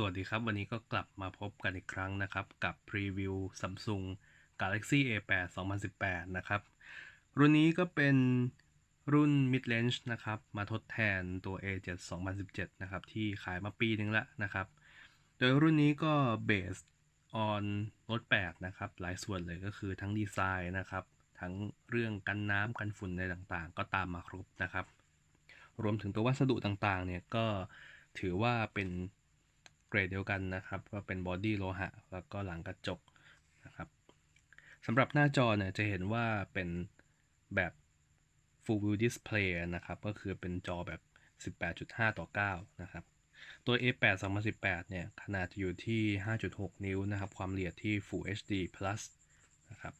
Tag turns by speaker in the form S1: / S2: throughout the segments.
S1: สวัสดีครับ วันนี้ก็กลับมาพบกันอีกครั้งนะครับ กับพรีวิว Samsung Galaxy A8 2018 นะครับ รุ่นนี้ก็เป็นรุ่น Mid Range นะครับ มาทดแทนตัว A7 2017 นะครับ ที่ขายมาปีนึงแล้วนะครับ โดยรุ่นนี้ก็ based on Note 8นะครับ หลายส่วนเลยก็คือทั้งดีไซน์นะครับ ทั้งเรื่องกันน้ำกันฝุ่นอะไรต่างๆ ก็ตามมาครบนะครับ รวมถึงตัววัสดุต่างๆ เนี่ยก็ถือว่าเป็น เกรดเดียวกันนะครับก็เป็นบอดี้โลหะแล้วก็หลังกระจกนะครับสำหรับหน้าจอเนี่ยจะเห็นว่าเป็นแบบ Full View Display นะครับ ก็คือเป็นจอแบบ 18.5 ต่อ 9 นะครับ ตัว A8 2018 เนี่ย ขนาดจะอยู่ที่ 5.6 นิ้วนะครับ ความละเอียดที่ Full HD Plus นะครับ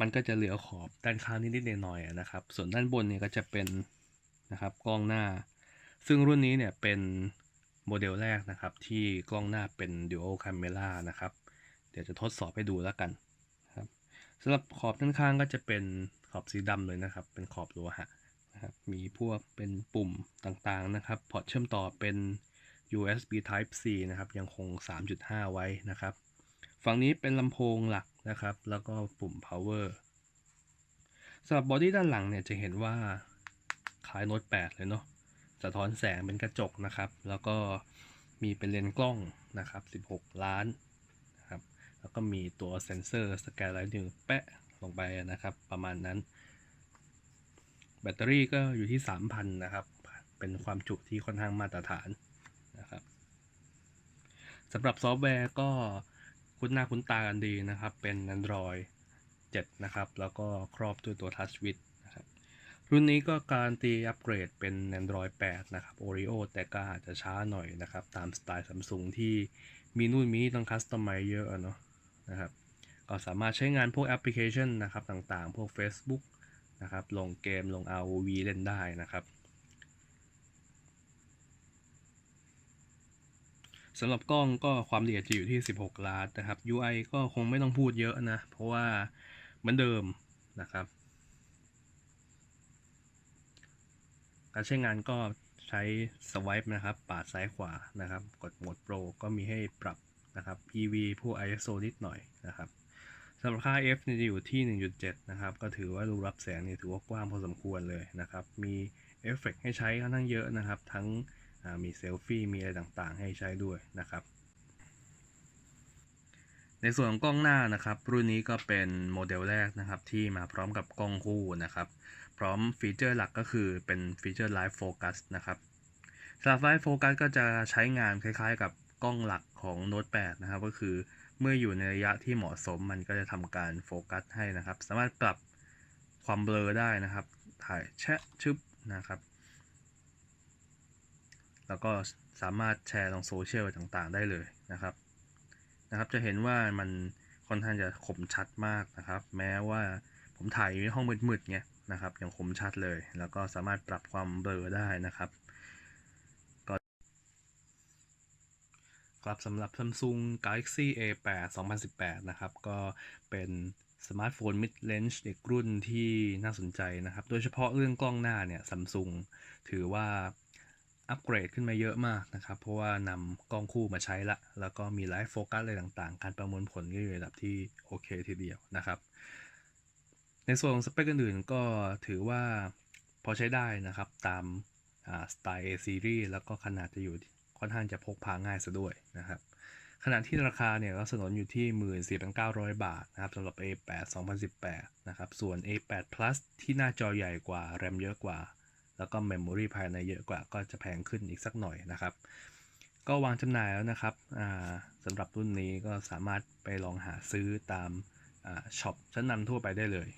S1: มันก็จะเหลือขอบด้านข้างนิดๆหน่อยๆนะครับ ส่วนด้านบนเนี่ยก็จะเป็นนะครับกล้องหน้า ซึ่งรุ่นนี้เนี่ยเป็น โมเดลแรกนะครับ ที่กล้องหน้าเป็น Dual Camera นะครับ เดี๋ยวจะทดสอบให้ดูแล้วกันครับสำหรับขอบด้านข้างก็จะเป็นขอบสีดำเลยนะครับ เป็นขอบโลหะนะครับมีพวกเป็นปุ่มต่างๆนะครับ พอร์ตเชื่อมต่อเป็น USB Type C นะครับ ยังคง 3.5 ไว้นะครับ ฝั่งนี้เป็นลำโพงหลักนะครับ แล้วก็ปุ่ม power สำหรับบอดี้ด้านหลังเนี่ยจะเห็นว่าคล้ายโน้ต8เลยเนาะ สะท้อนแสงเป็นกระจกนะครับ แล้วก็มีเป็นเลนส์กล้องนะครับ 16 ล้านนะครับ แล้วก็มีตัวเซนเซอร์สแกนลายนิ้วแปะลงไปนะครับ ประมาณนั้น แบตเตอรี่ก็อยู่ที่ 3,000 นะครับ เป็นความจุที่ค่อนข้างมาตรฐานนะครับสำหรับซอฟต์แวร์ก็คุ้นหน้าคุ้นตากันดีนะครับ เป็น Android 7 นะครับ แล้วก็ครอบด้วยตัว Touch With รุ่นนี้ก็การตีอัปเกรดเป็น Android 8 นะครับ Oreo แต่ก็อาจจะช้าหน่อยนะครับ ตามสไตล์ Samsung ที่มีนู่นมีนี่ต้องคัสตอมไมเยอะอะเนาะนะครับ ก็สามารถใช้งานพวกแอปพลิเคชันนะครับต่างๆ พวก Facebook นะครับ ลงเกมลง ROV เล่นได้นะครับสำหรับกล้องก็ความละเอียดจะอยู่ที่ 16 ล้านนะครับ UI ก็คงไม่ต้องพูดเยอะนะ เพราะว่าเหมือนเดิมนะครับ การใช้งานก็ใช้สว i p e นะครับปาดซ้ายขวานะครับ กดโหมดโปรก็มีให้ปรับนะครับ EV ผู้ ISO นิดหน่อยนะครับสำหรับค่า f เนี่ยจะอยู่ที่ 1.7 นะครับ ก็ถือว่ารูรับแสงเนี่ยถือว่ากว้างพอสมควรเลยนะครับ มีเอฟเฟกให้ใช้ค่อนข้างเยอะนะครับ ทั้งมีเซลฟี่ มีอะไรต่างๆ ให้ใช้ด้วยนะครับ ในส่วนของกล้องหน้านะครับ รุ่นนี้ก็เป็นโมเดลแรกนะครับ ที่มาพร้อมกับกล้องคู่นะครับ พร้อมฟีเจอร์หลักก็คือเป็นฟีเจอร์ Live Focus นะครับสำหรับ Live Focus ก็จะใช้งานคล้ายๆ กับกล้องหลักของ Note 8นะครับ ก็คือเมื่ออยู่ในระยะที่เหมาะสมมันก็จะทำการโฟกัสให้นะครับ สามารถปรับความเบลอได้นะครับ ถ่ายแชะชึบนะครับ แล้วก็สามารถแชร์ลงโซเชียลต่างๆ ได้เลยนะครับ นะครับ จะเห็นว่ามันค่อนข้างจะคมชัดมากนะครับ แม้ว่าผมถ่ายอยู่ในห้องมืดๆไงนะครับยังคมชัดเลย แล้วก็สามารถปรับความเบลอได้นะครับก็ครับสำหรับ Samsung Galaxy A8 2018 นะครับ ก็เป็นสมาร์ทโฟน mid range เด็กรุ่นที่น่าสนใจนะครับ โดยเฉพาะเรื่องกล้องหน้าเนี่ย Samsung ถือว่า อัปเกรดขึ้นมาเยอะมากนะครับ เพราะว่านำกล้องคู่มาใช้ละ แล้วก็มีไลฟ์โฟกัสอะไรต่างๆ การประมวลผลก็อยู่ในระดับที่โอเคทีเดียวนะครับ ในส่วนของสเปคอื่นๆก็ถือว่าพอใช้ได้นะครับตามสไตล์ A series แล้วก็ขนาดจะอยู่ค่อนข้างจะพกพาง่ายซะด้วยนะครับขณะที่ราคาเนี่ยก็สนนอยู่ที่ 14,900 บาทนะครับสำหรับ A8 2018 นะครับ ส่วน A8 Plus ที่หน้าจอใหญ่กว่า แรมเยอะกว่า แล้วก็เมมโมรีภายในเยอะกว่าก็จะแพงขึ้นอีกสักหน่อยนะครับ ก็วางจำหน่ายแล้วนะครับสำหรับรุ่นนี้ก็สามารถไปลองหาซื้อตามช็อปชั้นนำทั่วไปได้เลย